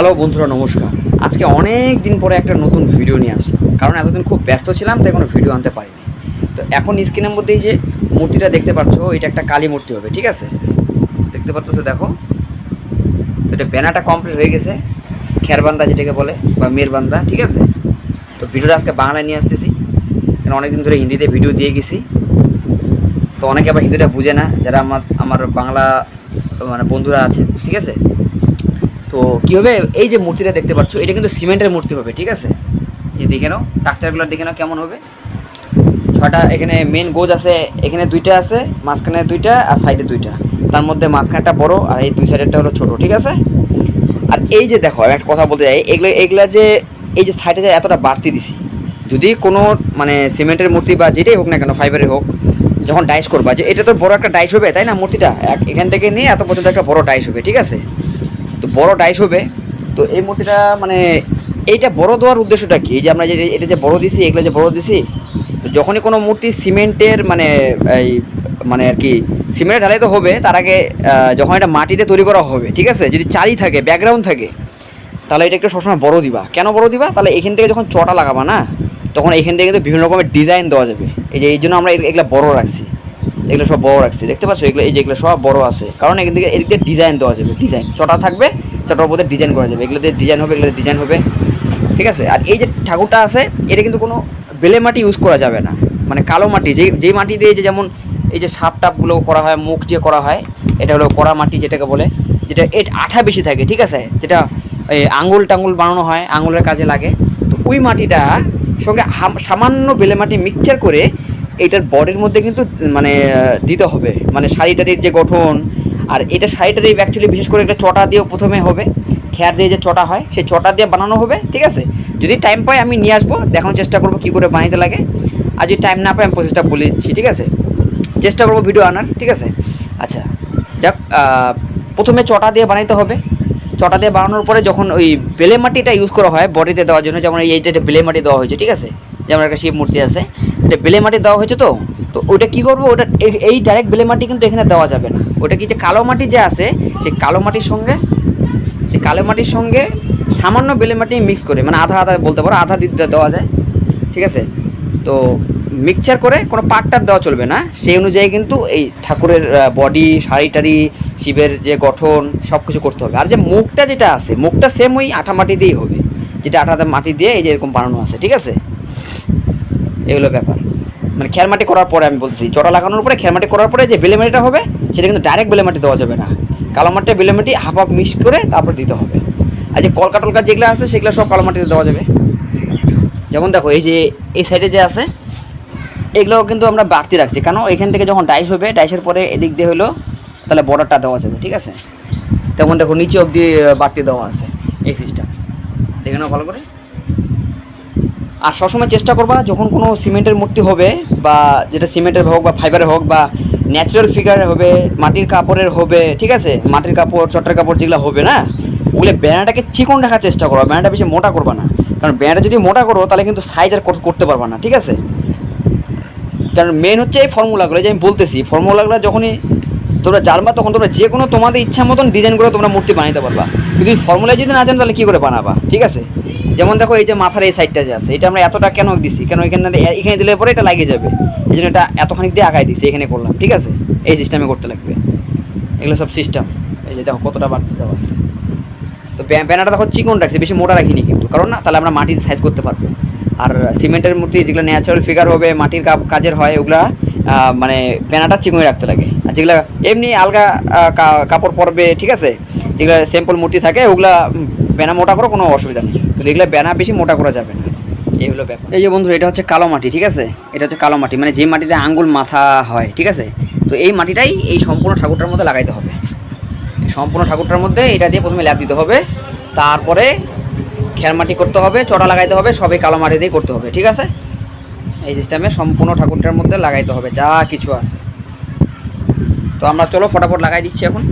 Hello বন্ধুরা, নমস্কার। আজকে অনেক দিন পরে একটা নতুন ভিডিও নিয়ে আসলাম। কারণ এতদিন খুব ব্যস্ত ছিলাম, তাই কোনো ভিডিও আনতে পারিনি। তো এখন স্ক্রিনের মধ্যে যে মূর্তিটা দেখতে পাচ্ছ, এটা একটা কালী মূর্তি হবে, ঠিক আছে? দেখতে পাচ্ছ দেখো। তো এটা ব্যানারটা কমপ্লিট হয়ে গেছে, খেরবান্দা যেটাকে বলে, বা মেরবান্দা, ঠিক আছে? তো ভিডিওটা আজকে বাংলায় নিয়ে আসতেছি। কারণ অনেকদিন ধরে হিন্দিতে ভিডিও দিয়ে গেছি। তো অনেকে আবার হিন্দিটা বুঝে না, যারা আমার আমার বাংলা মানে বন্ধুরা আছে ঠিক আছে? তো কী হবে এই যে মূর্তিটা দেখতে পাচ্ছ, এটা কিন্তু সিমেন্টের মূর্তি হবে, ঠিক আছে? এই দেখে নাও স্ট্রাকচারগুলো দেখে নাও কেমন হবে। ছটা এখানে মেন গোজ আছে, এখানে দুইটা আছে, মাঝখানে দুইটা আর সাইডে দুইটা। তার মধ্যে মাঝখানেটা বড় আর এই দুই সাইডেরটা হলো ছোট, ঠিক আছে? আর এই যে দেখো একটা কথা বলতে চাই, এগুলো, এগুলা যে, এই যে সাইডে যে এতটা বাড়তি দিছি, যদি কোনো মানে সিমেন্টের মূর্তি বা যেটাই হোক না কেন ফাইবারের হোক, যখন ডাইস করবা, যে এটা তো বড় একটা ডাইস হবে, তাই না মূর্তিটা? এখান থেকে নিয়ে এত পর্যন্ত একটা বড় ডাইস হবে, ঠিক আছে? তো বড় ডাইস হবে। তো এই মূর্তিটা মানে এইটা বড় দেওয়ার উদ্দেশ্যটা কি? যে আমরা যে, এটা যে বড় দিছি, এগুলো যে বড় দিছি, তো যখনই কোনো মূর্তি সিমেন্টের মানে এই মানে আর কি সিমেন্টের ঢালাই তো হবে, তার আগে যখন এটা মাটিতে তৈরি করা হবে, ঠিক আছে? যদি চারি থাকে ব্যাকগ্রাউন্ড থাকে, তাহলে এটা একটু সবসময় বড় দিবা। কেন বড় দিবা? তাহলে এখান থেকে যখন চটা লাগাবা না, তখন এখান থেকে কিন্তু বিভিন্ন রকমের ডিজাইন দেওয়া যাবে। এই যে, এই জন্য আমরা এগুলো বড় রাখছি। এগুলো সব বড় রাখছি। দেখতে পাচ্ছ? এগুলো এই যে এগুলো সব বড় আছে। কারণ এখান থেকে এদিক ডিজাইন দেওয়া যাবে ডিজাইন চটা থাকবে চটার উপরে ডিজাইন করা যাবে। এগুলোতে ডিজাইন হবে এগুলোতে ডিজাইন হবে। ঠিক আছে? আর এই যে ঠাকুরটা আছে, এটা কিন্তু কোনো বেলে মাটি ইউজ করা যাবে না। মানে কালো মাটি যে যেই মাটি দিয়ে যে যেমন এই যে সাপ টাপগুলো করা হয়, মুখ যে করা হয়, এটা হলো কড়া মাটি যেটাকে বলে, যেটা এর আঠা বেশি থাকে, ঠিক আছে? যেটা এই আঙুল টাঙ্গুল বানানো হয়, আঙুলের কাজে লাগে। তো ওই মাটিটা সঙ্গে সামান্য বেলে মাটি মিক্সচার করে এইটার বডির মধ্যে কিন্তু মানে দিতে হবে। মানে শাড়িটারির যে গঠন, আর এটা শাড়িটারি অ্যাকচুয়ালি বিশেষ করে একটা চটা দিয়েও প্রথমে হবে। খেয়ার দিয়ে যে চটা হয়, সেই চটা দিয়ে বানানো হবে, ঠিক আছে? যদি টাইম পাই আমি নিয়ে আসব, দেখানোর চেষ্টা করব কী করে বানাইতে লাগে। আর যদি টাইম না পাই আমি প্রসেসটা বলে দিচ্ছি, ঠিক আছে? চেষ্টা করব ভিডিও আনার, ঠিক আছে? আচ্ছা যাক প্রথমে চটা দিয়ে বানাইতে হবে। চটা দিয়ে বানানোর পরে যখন ওই বেলে মাটিটা ইউজ করা হয়, বডিতে দেওয়ার জন্য, যেমন এই এইটা বেলে মাটি দেওয়া হয়েছে, ঠিক আছে? যেমন একটা শিব মূর্তি আছে। সেটা বেলে মাটি দেওয়া হয়েছে তো? তো ওটা কী করব? ওটা এই- এই ডাইরেক্ট বেলে মাটি কিন্তু এখানে দেওয়া যাবে না। ওটা কি যে কালো মাটি যে আছে, সেই কালো মাটির সঙ্গে, সেই কালো মাটির সঙ্গে সামান্য বেলে মাটি মিক্স করে মানে আধা আধা বলতে পারো, আধা দিতে দেওয়া যায়, ঠিক আছে? তো মিক্সচার করে কোনো পাটটার দেওয়া চলবে না। সেই অনুযায়ী কিন্তু এই ঠাকুরের বডি শাড়ি টাড়ি, শিবের যে গঠন সব কিছু করতে হবে। আর যে মুখটা যেটা আছে, মুখটা সেম ওই আঠা মাটি দিয়েই হবে। যেটা আঠা মাটি দিয়ে এই যে এরকম বানানো আছে, ঠিক আছে? এগুলো ব্যাপার। মানে খেয়ার মাটি করার পরে আমি বলছি চটা লাগানোর পরে খেয়ার মাটি করার পরে যে বেলে মাটিটা হবে, সেটা কিন্তু ডাইরেক্ট বেলে মাটি দেওয়া যাবে না। কালো মাটিটা বেলে মাটি হাফ হাফ মিক্স করে তারপর দিতে হবে। আর যে কলকা টলকা যেগুলো আছে, সেগুলো সব কালো মাটিতে দেওয়া যাবে। যেমন দেখো, এই যে, এই সাইডে যে আছে এগুলো কিন্তু আমরা বাড়তি রাখছি। কেন? এখান থেকে যখন ডাইস হবে ডাইসের পরে এদিক দিয়ে হলো, তাহলে বর্ডারটা দেওয়া যাবে, ঠিক আছে? তেমন দেখো, নিচে অবধি বাড়তি দেওয়া আছে, এই সিস্টেম দেখে নাও ভালো করে। আর সবসময় চেষ্টা করবা যখন কোনো সিমেন্টের মূর্তি হবে বা যেটা সিমেন্টের হোক বা ফাইবারের হোক বা ন্যাচারাল ফিগারের হবে, মাটির কাপড়ের হবে, ঠিক আছে? মাটির কাপড়, চটের কাপড় যেগুলো হবে না? ওগুলো ব্যানারটাকে চিকন রাখার চেষ্টা করো ব্যানারটা বেশি মোটা করবা না। কারণ ব্যানারটা যদি মোটা করো, তাহলে কিন্তু সাইজ আর করতে পারবা না, ঠিক আছে? কারণ মেন হচ্ছে এই ফর্মুলাগুলো যে আমি বলতেছি ফর্মুলাগুলো যখনই তোমরা জানবা, তখন তোমরা যে কোনো তোমাদের ইচ্ছা মতন ডিজাইন করে তোমরা মূর্তি বানাইতে পারবা। কিন্তু ফর্মুলা যদি না জানো, তাহলে কী করে বানাবা, ঠিক আছে? যেমন দেখো এই যে মাথার এই সাইডটা যে আছে, এটা আমরা এতটা কেন দিছি? কেন এখানে এখানে দিলে পরে এটা লাগিয়ে যাবে। এই জন্য এটা এতখানি দিয়ে আগায় দিছি, এখানে করলাম, ঠিক আছে? এই সিস্টেমে করতে লাগবে। এগুলো সব সিস্টেম এই যে দেখো কতটা বাড়তে দেওয়া আছে। তো ব্যান- ব্যানারটা দেখো চিকন রাখছি, বেশি মোটা রাখিনি কিন্তু। কারণ না, তাহলে আমরা মাটির সাইজ করতে পারব। আর সিমেন্টের মূর্তি যেগুলো ন্যাচারাল ফিগার হবে, মাটির কাজের হয়, ওগুলা মানে ব্যানারটা চিকনই রাখতে লাগে। আর যেগুলো এমনি আলগা কাপড় পরবে, ঠিক আছে? যেগুলো সিম্পল মূর্তি থাকে, ওগুলা ব্যানা মোটা করো, কোনো অসুবিধা নেই। কিন্তু এগুলো ব্যানা বেশি মোটা করা যাবে না। এই হলো ব্যাপার। এই যে বন্ধু এটা হচ্ছে কালো মাটি, ঠিক আছে? এটা হচ্ছে কালো মাটি মানে যে মাটিতে আঙ্গুল মাথা হয়, ঠিক আছে? তো এই মাটিটাই এই সম্পূর্ণ ঠাকুরটার মধ্যে লাগাইতে হবে। সম্পূর্ণ ঠাকুরটার মধ্যে এটা দিয়ে প্রথমে ল্যাপ দিতে হবে। তারপরে খেয়ার মাটি করতে হবে, চটা লাগাইতে হবে, সবই কালো মাটি দিয়ে করতে হবে, ঠিক আছে? এই সিস্টেমে সম্পূর্ণ ঠাকুরটার মধ্যে লাগাইতে হবে, যা কিছু আছে। তো আমরা চলো, ফটাফট লাগাই দিচ্ছি এখন।